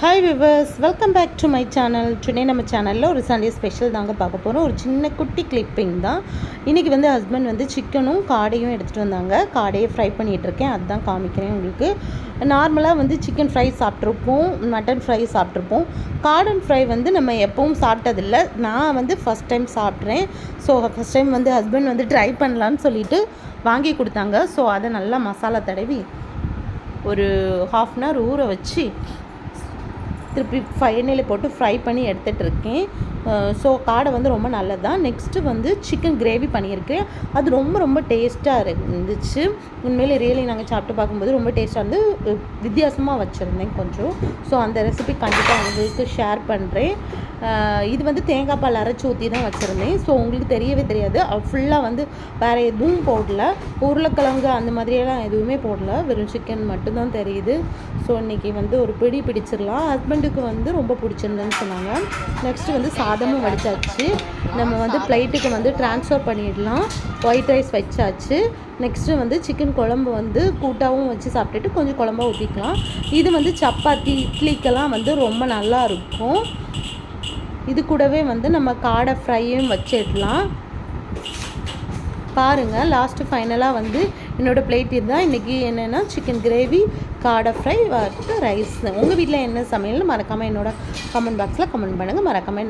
Hi viewers welcome back to my channel today நம்ம சேனலில் ஒரு சண்டே ஸ்பெஷல் தாங்க பார்க்க போகிறோம் ஒரு சின்ன குட்டி கிளிப்பிங் தான். இன்றைக்கி வந்து ஹஸ்பண்ட் வந்து சிக்கனும் காடையும் எடுத்துகிட்டு வந்தாங்க. காடையை ஃப்ரை பண்ணிகிட்ருக்கேன் அதுதான் காமிக்கிறேன் உங்களுக்கு. நார்மலாக வந்து சிக்கன் ஃப்ரை சாப்பிட்ருப்போம் மட்டன் ஃப்ரை சாப்பிட்ருப்போம் காடன் ஃப்ரை வந்து நம்ம எப்பவும் சாப்பிட்டதில்ல. நான் வந்து ஃபஸ்ட் டைம் சாப்பிட்றேன். ஸோ ஃபஸ்ட் டைம் வந்து ஹஸ்பண்ட் வந்து ட்ரை பண்ணலான்னு சொல்லிட்டு வாங்கி கொடுத்தாங்க. ஸோ அதை நல்லா மசாலா தடவி ஒரு ஹாஃப் அன் ஹவர் ஊற வச்சு திருப்பி எண்ணெயில் போட்டு ஃப்ரை பண்ணி எடுத்துகிட்டு இருக்கேன் ஸோ காடை வந்து ரொம்ப நல்லது தான் நெக்ஸ்ட்டு வந்து சிக்கன் கிரேவி பண்ணியிருக்கேன். அது ரொம்ப ரொம்ப டேஸ்ட்டாக இருந்துச்சு. உண்மையிலே ரியலி நாங்கள் சாப்பிட்டு பார்க்கும்போது ரொம்ப டேஸ்ட்டாக இருந்து வித்தியாசமாக வச்சுருந்தேன் கொஞ்சம். ஸோ அந்த ரெசிபி கண்டிப்பாக உங்களுக்கு ஷேர் பண்ணுறேன் இது வந்து தேங்காய் பால் அரைச்சி ஊற்றி தான் வச்சுருந்தேன். ஸோ உங்களுக்கு தெரியவே தெரியாது. ஃபுல்லாக வந்து வேறு எதுவும் போடல. உருளைக்கிழங்கு அந்த மாதிரியெல்லாம் எதுவுமே போடல. வெறும் சிக்கன் மட்டும்தான் தெரியுது. ஸோ இன்றைக்கி வந்து ஒரு பிடி பிடிச்சிடலாம். ஹஸ்பண்டுக்கு வந்து ரொம்ப பிடிச்சிருந்தேன்னு சொன்னாங்க. நெக்ஸ்ட்டு வந்து சாதமும் வடிச்சாச்சு. நம்ம வந்து ஃப்ளைட்டுக்கு வந்து ட்ரான்ஸ்ஃபர் பண்ணிடலாம். ஒயிட் ரைஸ் வச்சாச்சு. நெக்ஸ்ட்டு வந்து சிக்கன் குழம்பு வந்து கூட்டாகவும் வச்சு சாப்பிட்டுட்டு கொஞ்சம் குழம்பாக ஊற்றிக்கலாம் இது வந்து சப்பாத்தி இட்லிக்கெல்லாம் வந்து ரொம்ப நல்லா இருக்கும். இது கூடவே வந்து நம்ம காடை ஃப்ரையும் வச்சிடலாம். பாருங்கள் லாஸ்ட்டு ஃபைனலாக வந்து என்னோடய பிளேட் இருந்தால் இன்றைக்கி என்னென்னா சிக்கன் கிரேவி காடை ஃப்ரை ரைஸ் உங்கள் வீட்டில் என்ன சமையல்னு மறக்காமல் என்னோட கமெண்ட் பாக்ஸில் கமெண்ட் பண்ணுங்கள் மறக்காமல்